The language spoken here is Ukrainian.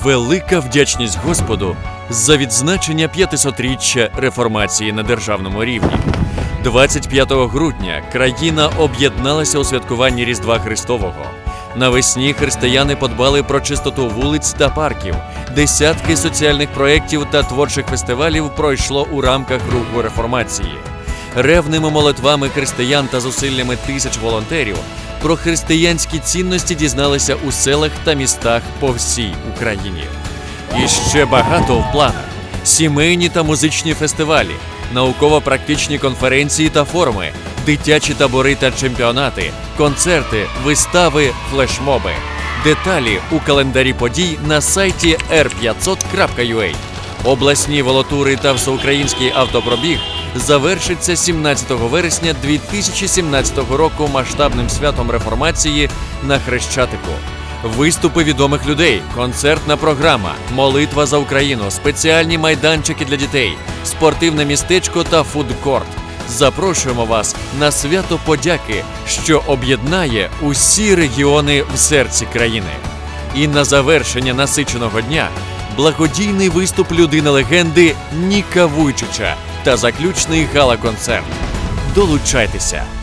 Велика вдячність Господу за відзначення 500-річчя реформації на державному рівні. 25 грудня країна об'єдналася у святкуванні Різдва Христового. Навесні християни подбали про чистоту вулиць та парків. Десятки соціальних проєктів та творчих фестивалів пройшло у рамках руху реформації. Ревними молитвами християн та зусиллями тисяч волонтерів про християнські цінності дізналися у селах та містах по всій Україні. І ще багато в планах: сімейні та музичні фестивалі, науково-практичні конференції та форуми, дитячі табори та чемпіонати, концерти, вистави, флешмоби. Деталі у календарі подій на сайті r500.ua. Обласні волотури та всеукраїнський автопробіг завершиться 17 вересня 2017 року масштабним святом реформації на Хрещатику. Виступи відомих людей, концертна програма, молитва за Україну, спеціальні майданчики для дітей, спортивне містечко та фудкорт. Запрошуємо вас на свято подяки, що об'єднає усі регіони в серці країни. І на завершення насиченого дня благодійний виступ людини легенди Ніка Вуйчича та заключний гала-концерт. Долучайтеся!